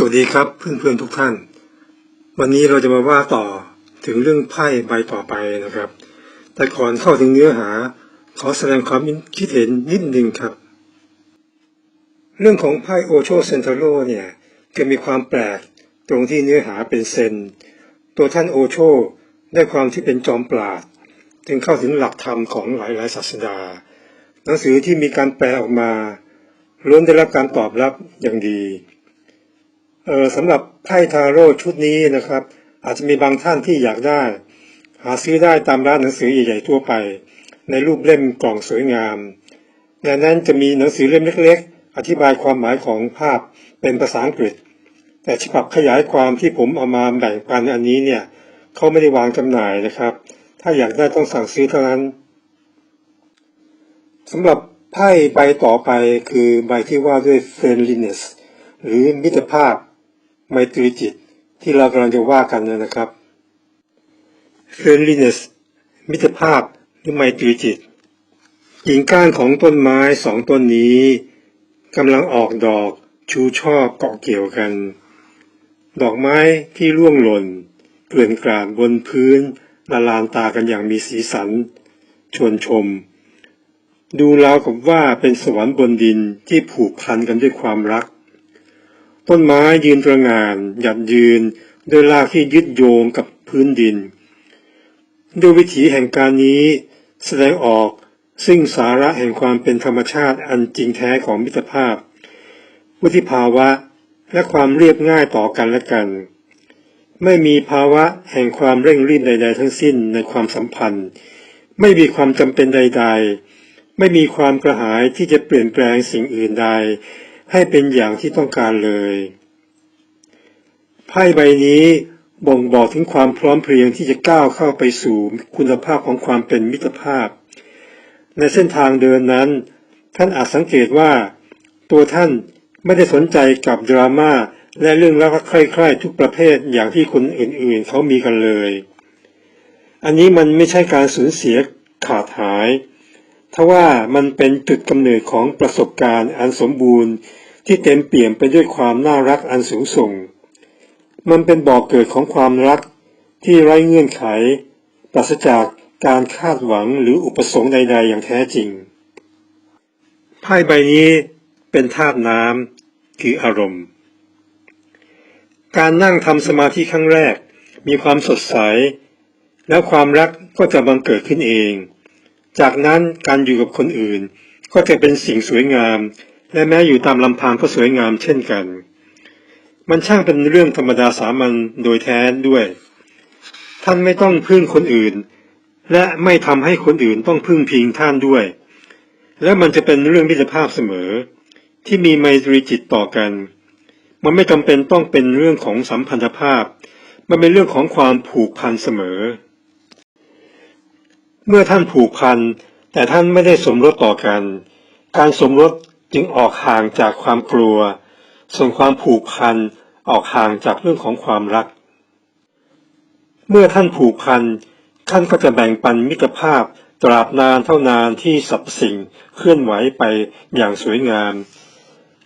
สวัสดีครับเพื่อนๆทุกท่าน วันนี้เราจะมาว่าต่อถึงเรื่องไพ่ใบต่อไปนะครับ แต่ก่อนเข้าถึงเนื้อหา ขอแสดงความคิดเห็นนิดนึงครับ เรื่องของไพ่โอโชเซนเทโรเนี่ยจะมีความแปลกตรงที่เนื้อหาเป็นเซน ตัวท่านโอโชได้ความที่เป็นจอมปราดจึงเข้าถึงหลักธรรมของหลายๆศาสดา หนังสือที่มีการแปลออกมาล้วนได้รับการตอบรับอย่างดี เออสำหรับไพ่ทาโร่ชุดนี้นะครับ อาจจะมีบางท่านที่อยากได้ หาซื้อได้ตามร้านหนังสือใหญ่ๆทั่วไป ในรูปเล่มกล่องสวยงามในนั้นจะมีหนังสือเล่มเล็ก ๆ อธิบายความหมายของภาพเป็นภาษาอังกฤษ แต่ฉบับขยายความที่ผมเอามาแบ่งปันอันนี้เนี่ยเขาไม่ได้วางจำหน่ายนะครับ ถ้าอยากได้ต้องสั่งซื้อเท่านั้นสำหรับไพ่ใบต่อไปคือใบที่ว่าด้วย friendliness หรือมิตรภาพ ไมตรีจิตที่เรากำลังจะว่ากันนะครับ friendliness มิตรภาพหรือไมตรีจิตกิ่งก้านของต้นไม้สองต้นนี้กำลังออกดอกชูช่อเกาะเกี่ยวกัน ดอกไม้ที่ร่วงหล่น เกลื่อนกลาดบนพื้นละลานตากันอย่างมีสีสัน ชวนชม ดูราวกับว่าเป็นสวรรค์บนดินที่ผูกพันกันด้วยความรัก ต้นไม้ยืนตระงาน หยัดยืนด้วยรากที่ยึดโยงกับพื้นดิน ด้วยวิถีแห่งการนี้แสดงออกซึ่งสาระแห่งความเป็นธรรมชาติอันจริงแท้ของมิตรภาพ วุฒิภาวะและความเรียบง่ายต่อกันและกัน ไม่มีภาวะแห่งความเร่งรีบใด ๆ ทั้งสิ้นในความสัมพันธ์ ไม่มีความจำเป็นใด ๆ ไม่มีความกระหายที่จะเปลี่ยนแปลงสิ่งอื่นใด ให้เป็นอย่างที่ต้องการเลย ไพ่ใบนี้บ่งบอกถึงความพร้อมเพรียงที่จะก้าวเข้าไปสู่คุณภาพของความเป็นมิตรภาพ ในเส้นทางเดินนั้น ท่านอาจสังเกตว่า ตัวท่านไม่ได้สนใจกับดราม่าและเรื่องรักใคร่ๆทุกประเภทอย่างที่คนอื่นๆเขามีกันเลย อันนี้มันไม่ใช่การสูญเสียขาดหายทว่ามันเป็นจุดกำเนิดของประสบการณ์อันสมบูรณ์ ที่เต็มเปี่ยมไปด้วยความน่ารักอันสูงส่ง มันเป็นบ่อกเกิดของความรักที่ไร้เงื่อนไข ปราศจากการคาดหวังหรืออุปสงค์ใด ๆ อย่างแท้จริง ไพ่ใบนี้เป็นธาตุน้ำคืออารมณ์ การนั่งทำสมาธิครั้งแรกมีความสดใส แล้วความรักก็จะบังเกิดขึ้นเอง จากนั้นการอยู่กับคนอื่นก็จะเป็นสิ่งสวยงาม และแม้อยู่ตามลำพังก็สวยงามเช่นกัน มันช่างเป็นเรื่องธรรมดาสามัญโดยแท้ด้วย ท่านไม่ต้องพึ่งคนอื่น และไม่ทำให้คนอื่นต้องพึ่งพิงท่านด้วย และมันจะเป็นเรื่องมิตรภาพเสมอ ที่มีไมตรีจิตต่อกัน มันไม่จำเป็นต้องเป็นเรื่องของสัมพันธภาพ มันเป็นเรื่องของความผูกพันเสมอ เมื่อท่านผูกพันแต่ท่านไม่ได้สมรสต่อกัน การสมรส จึงออกห่างจากความกลัว ส่วนความผูกพันออกห่างจากเรื่องของความรัก เมื่อท่านผูกพันท่านก็จะแบ่งปันมิตรภาพตราบนานเท่านานที่สรรพสิ่งเคลื่อนไหวไปอย่างสวยงาม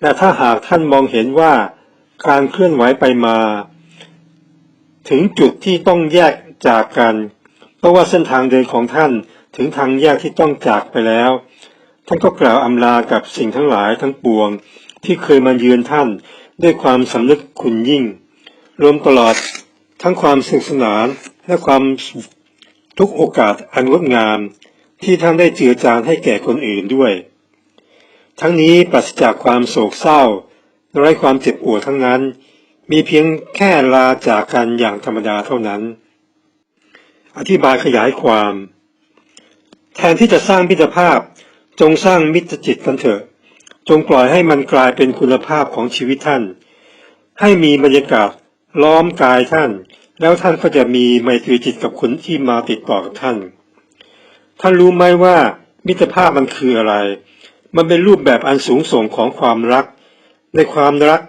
แต่ถ้าหากท่านมองเห็นว่าการเคลื่อนไหวไปมา ถึงจุดที่ต้องแยกจากกัน เพราะว่าเส้นทางเดินของท่านถึงทางแยกที่ต้องจากไปแล้ว ท่านก็กล่าวอำลากับสิ่งทั้งหลายทั้งปวง ที่เคยมาเยือนท่านด้วยความสำนึกคุณยิ่ง รวมตลอดทั้งความสนุกสนานและความทุกโอกาสอันงดงาม ที่ท่านได้เจือจานให้แก่คนอื่นด้วย ทั้งนี้ปราศจากความโศกเศร้าไร้ความเจ็บปวดทั้งนั้น มีเพียงแค่ลาจากกันอย่างธรรมดาเท่านั้น อธิบายขยายความ แทนที่จะสร้างมิตรภาพ จงสร้างมิตรจิตกันเถอะ จงปล่อยให้มันกลายเป็นคุณภาพของชีวิตท่าน ให้มีบรรยากาศล้อมกายท่าน แล้วท่านก็จะมีไมตรีจิตกับคนที่มาติดต่อกับท่าน ท่านรู้ไหมว่ามิตรภาพมันคืออะไร มันเป็นรูปแบบอันสูงส่งของความรัก ในความรัก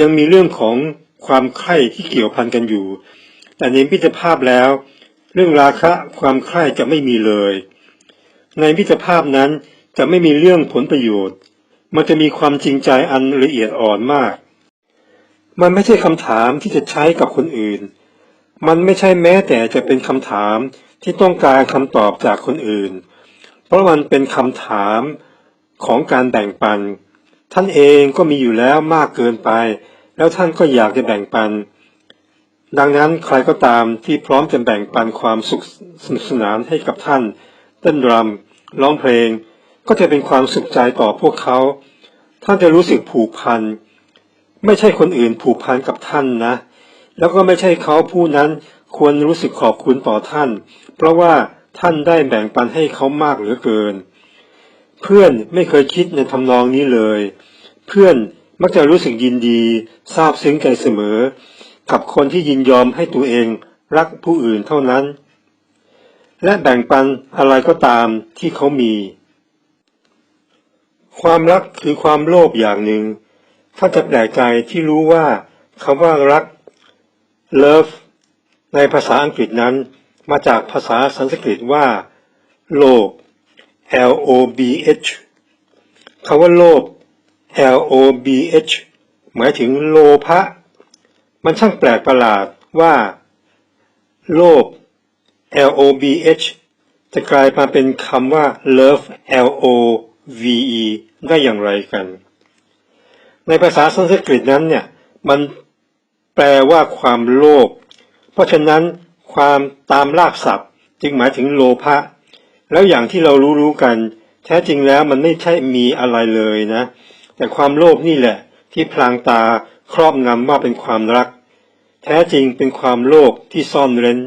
ยังมีเรื่องของความใคร่ที่เกี่ยวพันกันอยู่ แต่ในมิตรภาพแล้ว เรื่องราคะความใคร่จะไม่มีเลย ในมิตรภาพนั้น จะไม่มีเรื่องผลประโยชน์ มันจะมีความจริงใจอันละเอียดอ่อนมาก มันไม่ใช่คำถามที่จะใช้กับคนอื่น มันไม่ใช่แม้แต่จะเป็นคำถามที่ต้องการคำตอบจากคนอื่น เพราะมันเป็นคำถามของการแบ่งปัน ท่านเองก็มีอยู่แล้วมากเกินไป แล้วท่านก็อยากจะแบ่งปัน ดังนั้นใครก็ตามที่พร้อมจะแบ่งปันความสุขสนุกสนานให้กับท่านเต้นรำร้องเพลง ก็จะเป็นความสุขใจต่อพวกเขา ท่านจะรู้สึกผูกพัน ไม่ใช่คนอื่นผูกพันกับท่านนะ แล้วก็ไม่ใช่เขาผู้นั้นควรรู้สึกขอบคุณต่อท่าน เพราะว่าท่านได้แบ่งปันให้เขามากเหลือเกิน เพื่อนไม่เคยคิดในทำนองนี้เลย เพื่อนมักจะรู้สึกยินดีซาบซึ้งใจเสมอ กับคนที่ยินยอมให้ตัวเองรักผู้อื่นเท่านั้น และแบ่งปันอะไรก็ตามที่เขามี ความรักคือความโลภอย่างหนึ่ง ถ้าจะแปลกใจที่รู้ว่าคำว่ารัก love ในภาษาอังกฤษนั้น มาจากภาษาสันสกฤตว่า โลภ L O B H คำว่าโลภ L O B H หมายถึงโลภะ มันช่างแปลกประหลาดว่า โลภ L O B H จะกลายมาเป็นคำว่า love L O V E ได้อย่างไรกัน ในภาษาสันสกฤตนั้นเนี่ยมันแปลว่าความโลภ เพราะฉะนั้นความตามรากศัพท์ จึงหมายถึงโลภะ แล้วอย่างที่เรารู้ๆกัน แท้จริงแล้วมันไม่ใช่มีอะไรเลยนะ แต่ความโลภนี่แหละ ที่พลางตาครอบงำว่าเป็นความรัก แท้จริงเป็นความโลภที่ซ่อนเร้น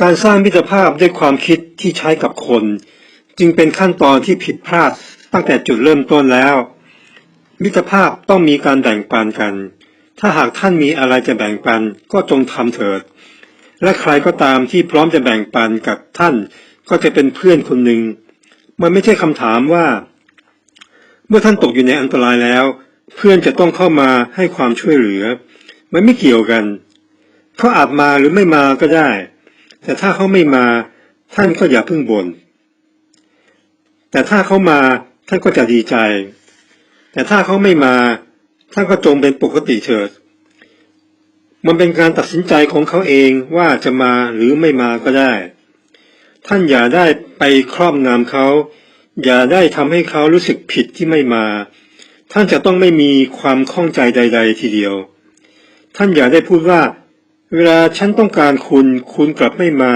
การสร้างมิตรภาพด้วยความคิดที่ใช้กับคน จึงเป็นขั้นตอนที่ผิดพลาดตั้งแต่จุดเริ่มต้นแล้ว มิตรภาพต้องมีการแบ่งปันกัน ถ้าหากท่านมีอะไรจะแบ่งปันก็จงทำเถิด และใครก็ตามที่พร้อมจะแบ่งปันกับท่านก็จะเป็นเพื่อนคนหนึ่ง มันไม่ใช่คำถามว่า เมื่อท่านตกอยู่ในอันตรายแล้ว เพื่อนจะต้องเข้ามาให้ความช่วยเหลือ มันไม่เกี่ยวกันเขาอาจมาหรือไม่มาก็ได้ แต่ถ้าเขาไม่มาท่านก็อย่าเพิ่งบน่น แต่ถ้าเขามาท่านก็จะดีใจ แต่ถ้าเขาไม่มาท่านก็จงเป็นปกติเถิด มันเป็นการตัดสินใจของเขาเองว่าจะมาหรือไม่มาก็ได้ ท่านอย่าได้ไปครอบงำเขา อย่าได้ทำให้เขารู้สึกผิดที่ไม่มา ท่านจะต้องไม่มีความข้องใจใด ๆ ทีเดียว ท่านอย่าได้พูดว่า เวลาฉันต้องการคุณ คุณกลับไม่มา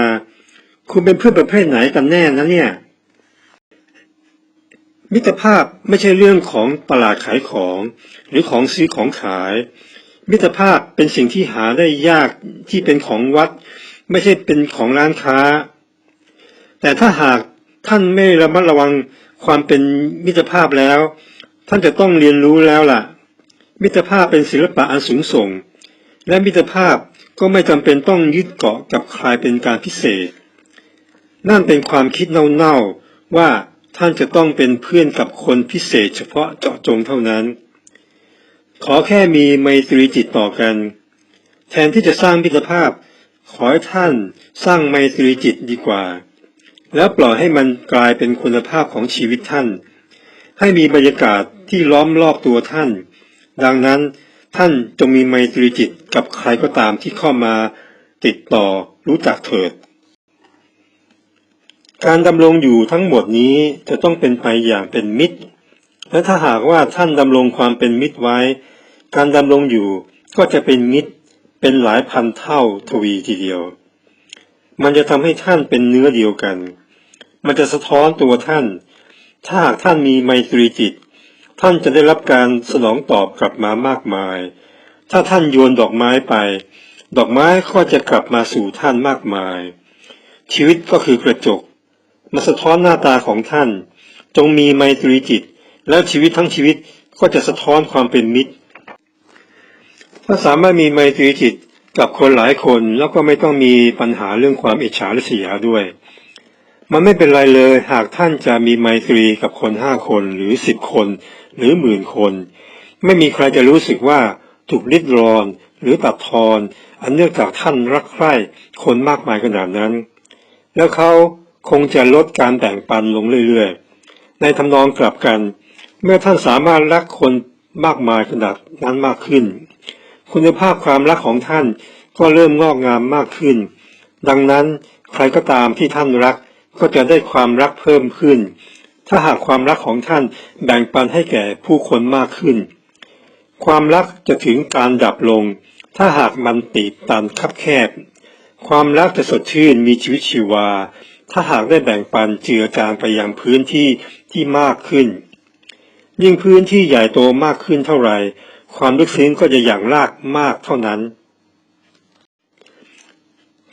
คุณเป็นเพื่อนประเภทไหนกันแน่นะเนี่ย มิตรภาพไม่ใช่เรื่องของตลาดขายของ หรือของซื้อของขาย มิตรภาพเป็นสิ่งที่หาได้ยากที่เป็นของวัด ไม่ใช่เป็นของร้านค้า แต่ถ้าหากท่านไม่ระมัดระวังความเป็นมิตรภาพแล้ว ท่านจะต้องเรียนรู้แล้วล่ะ มิตรภาพเป็นศิลปะอันสูงส่ง และมิตรภาพก็ไม่จำเป็นต้องยึดเกาะกับใครเป็นการพิเศษ นั่นเป็นความคิดเน่าๆว่า ท่านจะต้องเป็นเพื่อนกับคนพิเศษเฉพาะเจาะจงเท่านั้น ขอแค่มีไมตรีจิตต่อกัน แทนที่จะสร้างมิตรภาพ ขอให้ท่านสร้างไมตรีจิตดีกว่า แล้วปล่อยให้มันกลายเป็นคุณภาพของชีวิตท่าน ให้มีบรรยากาศที่ล้อมรอบตัวท่าน ดังนั้นท่านจงมีไมตรีจิตกับใครก็ตามที่เข้ามาติดต่อรู้จักเถิด การดำรงอยู่ทั้งหมดนี้จะต้องเป็นไปอย่างเป็นมิตร และถ้าหากว่าท่านดำรงความเป็นมิตรไว้ การดำรงอยู่ก็จะเป็นมิตรเป็นหลายพันเท่าทวีทีเดียว มันจะทำให้ท่านเป็นเนื้อเดียวกัน มันจะสะท้อนตัวท่าน ถ้าหากท่านมีไมตรีจิต ท่านจะได้รับการสนองตอบกลับมามากมาย ถ้าท่านโยนดอกไม้ไป ดอกไม้ก็จะกลับมาสู่ท่านมากมาย ชีวิตก็คือกระจก มาสะท้อนหน้าตาของท่าน จงมีไมตรีจิต แล้วชีวิตทั้งชีวิตก็จะสะท้อนความเป็นมิตร ถ้าสามารถมีไมตรีจิตกับคนหลายคนแล้วก็ไม่ต้องมีปัญหาเรื่องความอิจฉาริษยาด้วย มันไม่เป็นไรเลยหากท่านจะมีไมตรีกับคนห้าคนหรือสิบคน หรือหมื่นคน ไม่มีใครจะรู้สึกว่าถูกลิดรอนหรือตัดทอน อันเนื่องจากท่านรักใคร่คนมากมายขนาดนั้น แล้วเขา คงจะลดการแบ่งปันลงเรื่อยๆ ในทำนองกลับกัน เมื่อท่านสามารถรักคนมากมายขนาดนั้นมากขึ้น คุณภาพความรักของท่านก็เริ่มงอกงามมากขึ้น ดังนั้นใครก็ตามที่ท่านรักก็จะได้ความรักเพิ่มขึ้น ถ้าหากความรักของท่านแบ่งปันให้แก่ผู้คนมากขึ้น ความรักจะถึงการดับลง ถ้าหากมันติดตันคับแคบ ความรักจะสดชื่นมีชีวิตชีวา ถ้าหากได้แบ่งปันเจือจางไปยังพื้นที่ที่มากขึ้น ยิ่งพื้นที่ใหญ่โตมากขึ้นเท่าไหร่ ความลึกซึ้งก็จะอย่างลากมากเท่านั้น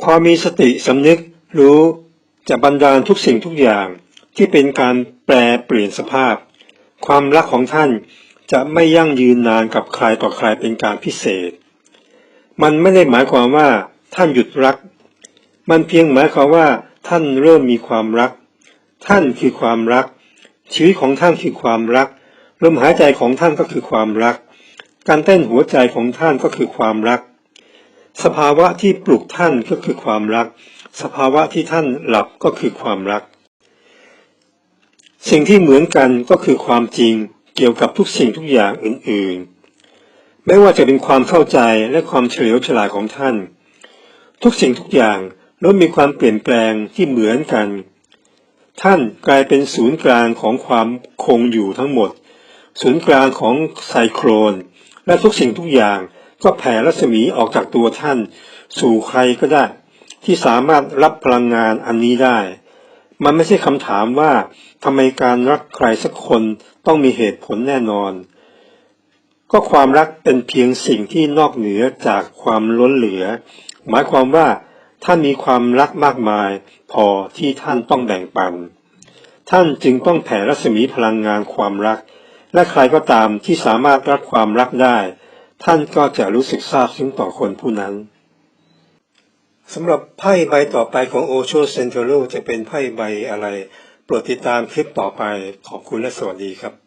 ความมีสติสำนึกรู้จะบันดาลทุกสิ่งทุกอย่างที่เป็นการแปลเปลี่ยนสภาพ ความรักของท่านจะไม่ยั่งยืนนานกับใครต่อใครเป็นการพิเศษ มันไม่ได้หมายความว่าท่านหยุดรัก มันเพียงหมายความว่า ท่านเริ่มมีความรัก ท่านคือความรัก ชีวิตของท่านคือความรัก ลมหายใจของท่านก็คือความรัก การเต้นหัวใจของท่านก็คือความรัก สภาวะที่ปลุกท่านก็คือความรัก สภาวะที่ท่านหลับก็คือความรัก สิ่งที่เหมือนกันก็คือความจริงเกี่ยวกับทุกสิ่งทุกอย่างอื่น ๆ ไม่ว่าจะเป็นความเข้าใจและความเฉลียวฉลาดของท่าน ทุกสิ่งทุกอย่าง ล้วมีความเปลี่ยนแปลงที่เหมือนกัน ท่านกลายเป็นศูนย์กลางของความคงอยู่ทั้งหมด ศูนย์กลางของไซโครน และทุกสิ่งทุกอย่างก็แผ่รัศมีออกจากตัวท่าน สู่ใครก็ได้ ที่สามารถรับพลังงานอันนี้ได้ มันไม่ใช่คำถามว่าทำไมการรักใครสักคนต้องมีเหตุผลแน่นอน ก็ความรักเป็นเพียงสิ่งที่นอกเหนือจากความล้นเหลือ หมายความว่า ท่านมีความรักมากมาย พอที่ท่านต้องแบ่งปัน ท่านจึงต้องแผ่รัศมีพลังงานความรัก และใครก็ตามที่สามารถรับความรักได้ ท่านก็จะรู้สึกซาบซึ้งต่อคนผู้นั้นสำหรับไพ่ใบต่อไปของโอโชเซนเทโรจะเป็นไพ่ใบอะไร โปรดติดตามคลิปต่อไปขอบคุณและสวัสดีครับ